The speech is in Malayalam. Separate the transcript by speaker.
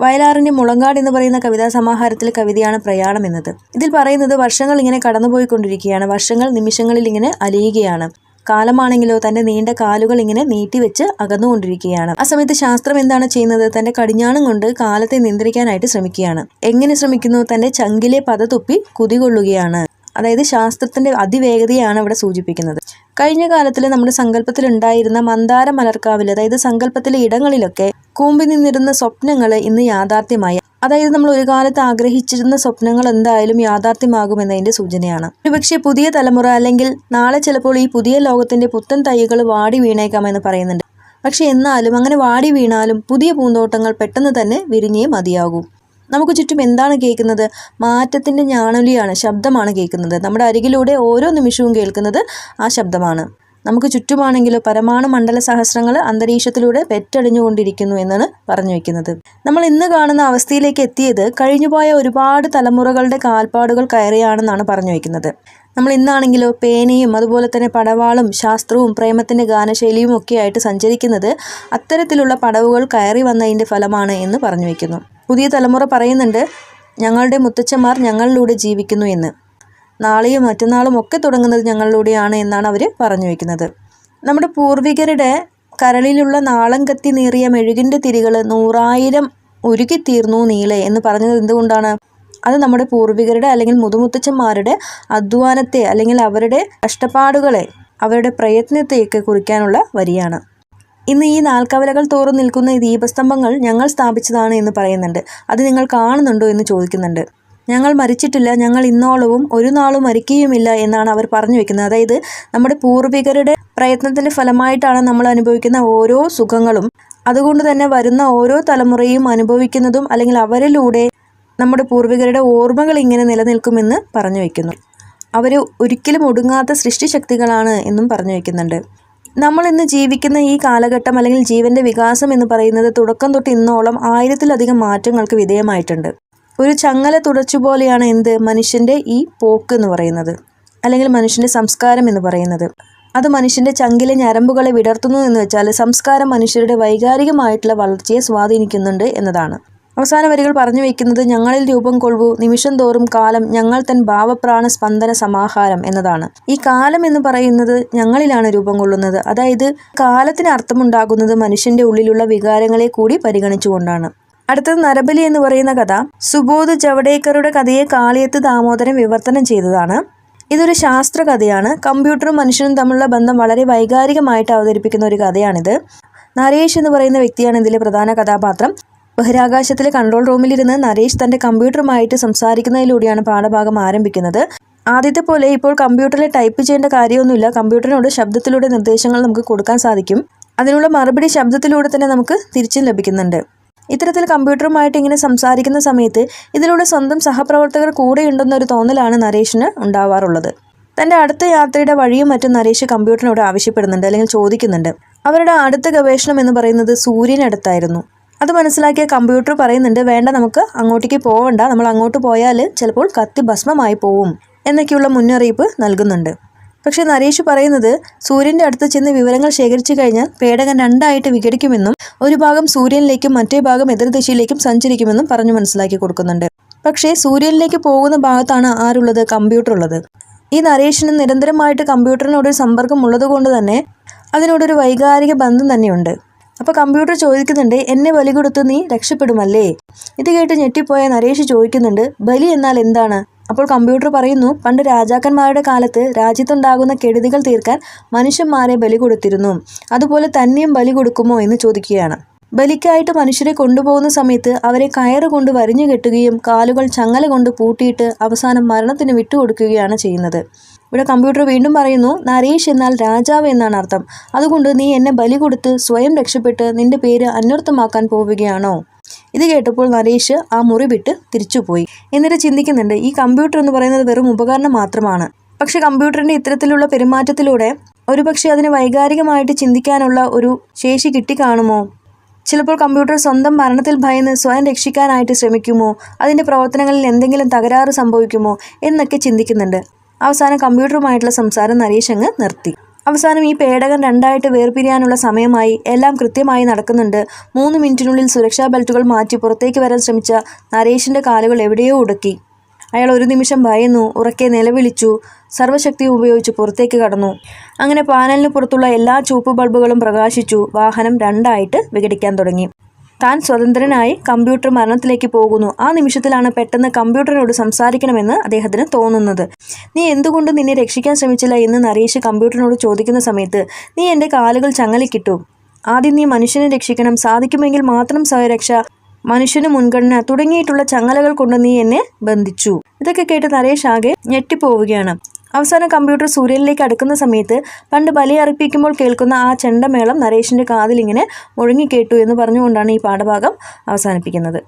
Speaker 1: വയലാറിന്റെ മുളങ്കാട് എന്ന് പറയുന്ന കവിതാ സമാഹാരത്തിലെ കവിതയാണ് പ്രയാണം എന്നത്. ഇതിൽ പറയുന്നത് വർഷങ്ങൾ ഇങ്ങനെ കടന്നുപോയിക്കൊണ്ടിരിക്കുകയാണ്. വർഷങ്ങൾ നിമിഷങ്ങളിൽ ഇങ്ങനെ അലിയുകയാണ്. കാലമാണെങ്കിലോ തന്റെ നീണ്ട കാലുകൾ ഇങ്ങനെ നീട്ടിവെച്ച് അകന്നുകൊണ്ടിരിക്കുകയാണ്. ആ സമയത്ത് ശാസ്ത്രം എന്താണ് ചെയ്യുന്നത്? തന്റെ കടിഞ്ഞാണം കൊണ്ട് കാലത്തെ നിയന്ത്രിക്കാനായിട്ട് ശ്രമിക്കുകയാണ്. എങ്ങനെ ശ്രമിക്കുന്നു? തന്റെ ചങ്കിലെ പതതുപ്പി കുതികൊള്ളുകയാണ്. അതായത് ശാസ്ത്രത്തിന്റെ അതിവേഗതയാണ് ഇവിടെ സൂചിപ്പിക്കുന്നത്. കഴിഞ്ഞ കാലത്തിൽ നമ്മുടെ സങ്കല്പത്തിലുണ്ടായിരുന്ന മന്ദാര മലർക്കാവിൽ അതായത് സങ്കല്പത്തിലെ ഇടങ്ങളിലൊക്കെ കൂമ്പി നിന്നിരുന്ന സ്വപ്നങ്ങൾ ഇന്ന് യാഥാർത്ഥ്യമായി. അതായത് നമ്മൾ ഒരു കാലത്ത് ആഗ്രഹിച്ചിരുന്ന സ്വപ്നങ്ങൾ എന്തായാലും യാഥാർത്ഥ്യമാകുമെന്നതിന്റെ സൂചനയാണ്. ഒരുപക്ഷെ പുതിയ തലമുറ അല്ലെങ്കിൽ നാളെ ചിലപ്പോൾ ഈ പുതിയ ലോകത്തിന്റെ പുത്തൻ തൈകൾ വാടി വീണേക്കാമെന്ന് പറയുന്നുണ്ട്. പക്ഷെ എന്നാലും അങ്ങനെ വാടി വീണാലും പുതിയ പൂന്തോട്ടങ്ങൾ പെട്ടെന്ന് തന്നെ വിരിഞ്ഞേ മതിയാകൂ. നമുക്ക് ചുറ്റും എന്താണ് കേൾക്കുന്നത്? മാറ്റത്തിന്റെ ഞാണൊലിയാണ് ശബ്ദമാണ് കേൾക്കുന്നത്. നമ്മുടെ അരികിലൂടെ ഓരോ നിമിഷവും കേൾക്കുന്നത് ആ ശബ്ദമാണ്. നമുക്ക് ചുറ്റുമാണെങ്കിലോ പരമാണു മണ്ഡല സഹസ്രങ്ങൾ അന്തരീക്ഷത്തിലൂടെ പെറ്റടിഞ്ഞുകൊണ്ടിരിക്കുന്നു എന്നാണ് പറഞ്ഞു വയ്ക്കുന്നത് നമ്മൾ ഇന്ന് കാണുന്ന അവസ്ഥയിലേക്ക് എത്തിയത് കഴിഞ്ഞുപോയ ഒരുപാട് തലമുറകളുടെ കാൽപ്പാടുകൾ കയറിയാണെന്നാണ് പറഞ്ഞു വയ്ക്കുന്നത് നമ്മൾ ഇന്നാണെങ്കിലോ പേനയും അതുപോലെ തന്നെ പടവാളും ശാസ്ത്രവും പ്രേമത്തിന്റെ ഗാനശൈലിയും ഒക്കെ ആയിട്ട് സഞ്ചരിക്കുന്നത് അത്തരത്തിലുള്ള പടവുകൾ കയറി വന്നതിന്റെ ഫലമാണ് എന്ന് പറഞ്ഞു വെക്കുന്നു. പുതിയ തലമുറ പറയുന്നുണ്ട് ഞങ്ങളുടെ മുത്തച്ഛന്മാർ ഞങ്ങളിലൂടെ ജീവിക്കുന്നു എന്ന്. നാളെയും മറ്റന്നാളും ഒക്കെ തുടങ്ങുന്നത് ഞങ്ങളിലൂടെയാണ് എന്നാണ് അവർ പറഞ്ഞു വയ്ക്കുന്നത് നമ്മുടെ പൂർവികരുടെ കരളിലുള്ള നാളം കത്തി നീറിയ മെഴുകിന്റെ തിരികൾ നൂറായിരം ഉരുകിത്തീർന്നു നീളെ എന്ന് പറഞ്ഞത് എന്തുകൊണ്ടാണ്? അത് നമ്മുടെ പൂർവികരുടെ അല്ലെങ്കിൽ മുതുമുത്തച്ഛന്മാരുടെ അധ്വാനത്തെ അല്ലെങ്കിൽ അവരുടെ കഷ്ടപ്പാടുകളെ അവരുടെ പ്രയത്നത്തെയൊക്കെ കുറിക്കാനുള്ള വരിയാണ്. ഇന്ന് ഈ നാൽക്കവലകൾ തോറും നിൽക്കുന്ന ഈ ദീപസ്തംഭങ്ങൾ ഞങ്ങൾ സ്ഥാപിച്ചതാണ് എന്ന് പറയുന്നുണ്ട്. അത് നിങ്ങൾ കാണുന്നുണ്ടോ എന്ന് ചോദിക്കുന്നുണ്ട്. ഞങ്ങൾ മരിച്ചിട്ടില്ല ഞങ്ങൾ ഇന്നോളവും ഒരു നാളും മരിക്കുകയുമില്ല എന്നാണ് അവർ പറഞ്ഞു വെക്കുന്നത്. അതായത് നമ്മുടെ പൂർവികരുടെ പ്രയത്നത്തിന്റെ ഫലമായിട്ടാണ് നമ്മൾ അനുഭവിക്കുന്ന ഓരോ സുഖങ്ങളും. അതുകൊണ്ട് തന്നെ വരുന്ന ഓരോ തലമുറയും അനുഭവിക്കുന്നതും അല്ലെങ്കിൽ അവരിലൂടെ നമ്മുടെ പൂർവികരുടെ ഓർമ്മകൾ ഇങ്ങനെ നിലനിൽക്കുമെന്ന് പറഞ്ഞു വയ്ക്കുന്നു അവർ ഒരിക്കലും ഒടുങ്ങാത്ത സൃഷ്ടിശക്തികളാണ് എന്നും പറഞ്ഞു വെക്കുന്നുണ്ട്. നമ്മൾ ഇന്ന് ജീവിക്കുന്ന ഈ കാലഘട്ടം അല്ലെങ്കിൽ ജീവന്റെ വികാസം എന്ന് പറയുന്നത് തുടക്കം തൊട്ട് ഇന്നോളം ആയിരത്തിലധികം മാറ്റങ്ങൾക്ക് വിധേയമായിട്ടുണ്ട്. ഒരു ചങ്ങല തുടച്ചുപോലെയാണ് എന്ത്? മനുഷ്യന്റെ ഈ പോക്ക് എന്ന് പറയുന്നത്. അല്ലെങ്കിൽ മനുഷ്യന്റെ സംസ്കാരം എന്ന് പറയുന്നത്. അത് മനുഷ്യന്റെ ചങ്കിലെ ഞരമ്പുകളെ വിടർത്തുന്നു എന്ന് വെച്ചാൽ സംസ്കാരം മനുഷ്യരുടെ വൈകാരികമായിട്ടുള്ള വളർച്ചയെ സ്വാധീനിക്കുന്നുണ്ട് എന്നതാണ്. അവസാന വരികൾ പറഞ്ഞു വയ്ക്കുന്നത് ഞങ്ങളിൽ രൂപം കൊള്ളൂ നിമിഷം തോറും കാലം ഞങ്ങൾ തൻ ഭാവപ്രാണ സ്പന്ദന സമാഹാരം എന്നതാണ്. ഈ കാലം എന്ന് പറയുന്നത് ഞങ്ങളിലാണ് രൂപം കൊള്ളുന്നത്. അതായത് കാലത്തിന് അർത്ഥമുണ്ടാകുന്നത് മനുഷ്യന്റെ ഉള്ളിലുള്ള വികാരങ്ങളെ കൂടി പരിഗണിച്ചുകൊണ്ടാണ്. അടുത്തത് നരബലി എന്ന് പറയുന്ന കഥ. സുബോധ് ജവഡേക്കറുടെ കഥയെ കാളിയത്ത് ദാമോദരൻ വിവർത്തനം ചെയ്തതാണ്. ഇതൊരു ശാസ്ത്ര കഥയാണ് കമ്പ്യൂട്ടറും മനുഷ്യനും തമ്മിലുള്ള ബന്ധം വളരെ വൈകാരികമായിട്ട് അവതരിപ്പിക്കുന്ന ഒരു കഥയാണിത്. നരേഷ് എന്ന് പറയുന്ന വ്യക്തിയാണ് ഇതിലെ പ്രധാന കഥാപാത്രം. ബഹിരാകാശത്തിലെ കൺട്രോൾ റൂമിലിരുന്ന് നരേഷ് തന്റെ കമ്പ്യൂട്ടറുമായിട്ട് സംസാരിക്കുന്നതിലൂടെയാണ് പാഠഭാഗം ആരംഭിക്കുന്നത്. ആദ്യത്തെ പോലെ ഇപ്പോൾ കമ്പ്യൂട്ടറിൽ ടൈപ്പ് ചെയ്യേണ്ട കാര്യമൊന്നുമില്ല. കമ്പ്യൂട്ടറിനോട് ശബ്ദത്തിലൂടെ നിർദ്ദേശങ്ങൾ നമുക്ക് കൊടുക്കാൻ സാധിക്കും. അതിനുള്ള മറുപടി ശബ്ദത്തിലൂടെ തന്നെ നമുക്ക് തിരിച്ചും ലഭിക്കുന്നുണ്ട്. ഇത്തരത്തിൽ കമ്പ്യൂട്ടറുമായിട്ട് ഇങ്ങനെ സംസാരിക്കുന്ന സമയത്ത് ഇതിലൂടെ സ്വന്തം സഹപ്രവർത്തകർ കൂടെയുണ്ടെന്നൊരു തോന്നലാണ് നരേഷിന് ഉണ്ടാവാറുള്ളത്. തന്റെ അടുത്ത യാത്രയുടെ വഴിയും മറ്റും നരേഷ് കമ്പ്യൂട്ടറിനോട് ആവശ്യപ്പെടുന്നുണ്ട് അല്ലെങ്കിൽ ചോദിക്കുന്നുണ്ട്. അവരുടെ അടുത്ത ഗവേഷണം എന്ന് പറയുന്നത് സൂര്യനടുത്തായിരുന്നു. അത് മനസ്സിലാക്കിയ കമ്പ്യൂട്ടർ പറയുന്നുണ്ട് വേണ്ട നമുക്ക് അങ്ങോട്ടേക്ക് പോവണ്ട. നമ്മൾ അങ്ങോട്ട് പോയാൽ ചിലപ്പോൾ കത്തി ഭസ്മമായി പോവും. എന്നൊക്കെയുള്ള മുന്നറിയിപ്പ് നൽകുന്നുണ്ട്. പക്ഷേ നരേഷ് പറയുന്നത് സൂര്യന്റെ അടുത്ത് ചെന്ന് വിവരങ്ങൾ ശേഖരിച്ചു കഴിഞ്ഞാൽ പേടകൻ രണ്ടായിട്ട് വിഘടിക്കുമെന്നും ഒരു ഭാഗം സൂര്യനിലേക്കും മറ്റേ ഭാഗം എതിർദിശയിലേക്കും സഞ്ചരിക്കുമെന്നും പറഞ്ഞു മനസ്സിലാക്കി കൊടുക്കുന്നുണ്ട്. പക്ഷേ സൂര്യനിലേക്ക് പോകുന്ന ഭാഗത്താണ് ആരുള്ളത്? കമ്പ്യൂട്ടർ ഉള്ളത് ഈ നരേഷിന് നിരന്തരമായിട്ട് കമ്പ്യൂട്ടറിനോടൊരു സമ്പർക്കം ഉള്ളതുകൊണ്ട് തന്നെ അതിനോടൊരു വൈകാരിക ബന്ധം തന്നെയുണ്ട്. അപ്പോൾ കമ്പ്യൂട്ടർ ചോദിക്കുന്നുണ്ട് എന്നെ ബലി കൊടുത്ത് നീ രക്ഷപ്പെടുമല്ലേ? ഇത് കേട്ട് ഞെട്ടിപ്പോയ നരേഷ് ചോദിക്കുന്നുണ്ട് ബലി എന്നാൽ എന്താണ്? അപ്പോൾ കമ്പ്യൂട്ടർ പറയുന്നു പണ്ട് രാജാക്കന്മാരുടെ കാലത്ത് രാജ്യത്തുണ്ടാകുന്ന കെടുതികൾ തീർക്കാൻ മനുഷ്യന്മാരെ ബലി കൊടുത്തിരുന്നു അതുപോലെ തന്നെയും ബലി കൊടുക്കുമോ? എന്ന് ചോദിക്കുകയാണ്. ബലിക്കായിട്ട് മനുഷ്യരെ കൊണ്ടുപോകുന്ന സമയത്ത് അവരെ കയറ് കൊണ്ട് വരിഞ്ഞു കെട്ടുകയും കാലുകൾ ചങ്ങല കൊണ്ട് പൂട്ടിയിട്ട് അവസാനം മരണത്തിന് വിട്ടുകൊടുക്കുകയാണ് ചെയ്യുന്നത്. ഇവിടെ കമ്പ്യൂട്ടർ വീണ്ടും പറയുന്നു നരേഷ് എന്നാൽ രാജാവ് എന്നാണ് അർത്ഥം. അതുകൊണ്ട് നീ എന്നെ ബലി കൊടുത്ത് സ്വയം രക്ഷപ്പെട്ട് നിന്റെ പേര് അന്വർത്ഥമാക്കാൻ പോവുകയാണോ? ഇത് കേട്ടപ്പോൾ നരേഷ് ആ മുറി വിട്ട് തിരിച്ചുപോയി. എന്നിട്ട് ചിന്തിക്കുന്നുണ്ട് ഈ കമ്പ്യൂട്ടർ എന്ന് പറയുന്നത് വെറും ഉപകരണം മാത്രമാണ്. പക്ഷെ കമ്പ്യൂട്ടറിന്റെ ഇത്തരത്തിലുള്ള പെരുമാറ്റത്തിലൂടെ ഒരുപക്ഷെ അതിന് വൈകാരികമായിട്ട് ചിന്തിക്കാനുള്ള ഒരു ശേഷി കിട്ടിക്കാണുമോ? ചിലപ്പോൾ കമ്പ്യൂട്ടർ സ്വന്തം മരണത്തിൽ ഭയന്ന് സ്വയം രക്ഷിക്കാനായിട്ട് ശ്രമിക്കുമോ? അതിന്റെ പ്രവർത്തനങ്ങളിൽ എന്തെങ്കിലും തകരാറ് സംഭവിക്കുമോ? എന്നൊക്കെ ചിന്തിക്കുന്നുണ്ട്. അവസാനം കമ്പ്യൂട്ടറുമായിട്ടുള്ള സംസാരം നരേഷ് അങ്ങ് നിർത്തി. അവസാനം ഈ പേടകം രണ്ടായിട്ട് വേർപിരിയാനുള്ള സമയമായി എല്ലാം കൃത്യമായി നടക്കുന്നുണ്ട്. മൂന്ന് മിനിറ്റിനുള്ളിൽ സുരക്ഷാ ബെൽറ്റുകൾ മാറ്റി പുറത്തേക്ക് വരാൻ ശ്രമിച്ച നരേഷിന്റെ കാലുകൾ എവിടെയോ ഉടക്കി. അയാൾ ഒരു നിമിഷം ഭയന്നു ഉറക്കെ നിലവിളിച്ചു. സർവശക്തി ഉപയോഗിച്ച് പുറത്തേക്ക് കടന്നു. അങ്ങനെ പാനലിന് പുറത്തുള്ള എല്ലാ ചുവപ്പ് ബൾബുകളും പ്രകാശിച്ചു. വാഹനം രണ്ടായിട്ട് വിഘടിക്കാൻ തുടങ്ങി. താൻ സ്വതന്ത്രനായി കമ്പ്യൂട്ടർ മരണത്തിലേക്ക് പോകുന്നു. ആ നിമിഷത്തിലാണ് പെട്ടെന്ന് കമ്പ്യൂട്ടറിനോട് സംസാരിക്കണമെന്ന് അദ്ദേഹത്തിന് തോന്നുന്നത്. നീ എന്തുകൊണ്ട് നിന്നെ രക്ഷിക്കാൻ ശ്രമിച്ചില്ല? എന്ന് നരേഷ് കമ്പ്യൂട്ടറിനോട് ചോദിക്കുന്ന സമയത്ത് നീ എന്റെ കാലുകൾ ചങ്ങലിക്കിട്ടു ആദ്യം നീ മനുഷ്യനെ രക്ഷിക്കണം. സാധിക്കുമെങ്കിൽ മാത്രം സ്വയരക്ഷ. മനുഷ്യന് മുൻഗണന തുടങ്ങിയിട്ടുള്ള ചങ്ങലകൾ കൊണ്ട് നീ എന്നെ ബന്ധിച്ചു. ഇതൊക്കെ കേട്ട് നരേഷ് ആകെ ഞെട്ടിപ്പോവുകയാണ്. അവസാനം കമ്പ്യൂട്ടർ സൂര്യനിലേക്ക് അടുക്കുന്ന സമയത്ത് പണ്ട് ബലിയർപ്പിക്കുമ്പോൾ കേൾക്കുന്ന ആ ചെണ്ടമേളം നരേഷിന്റെ കാതിലിങ്ങനെ മുഴങ്ങിക്കേട്ടു എന്ന് പറഞ്ഞുകൊണ്ടാണ് ഈ പാഠഭാഗം അവസാനിപ്പിക്കുന്നത്.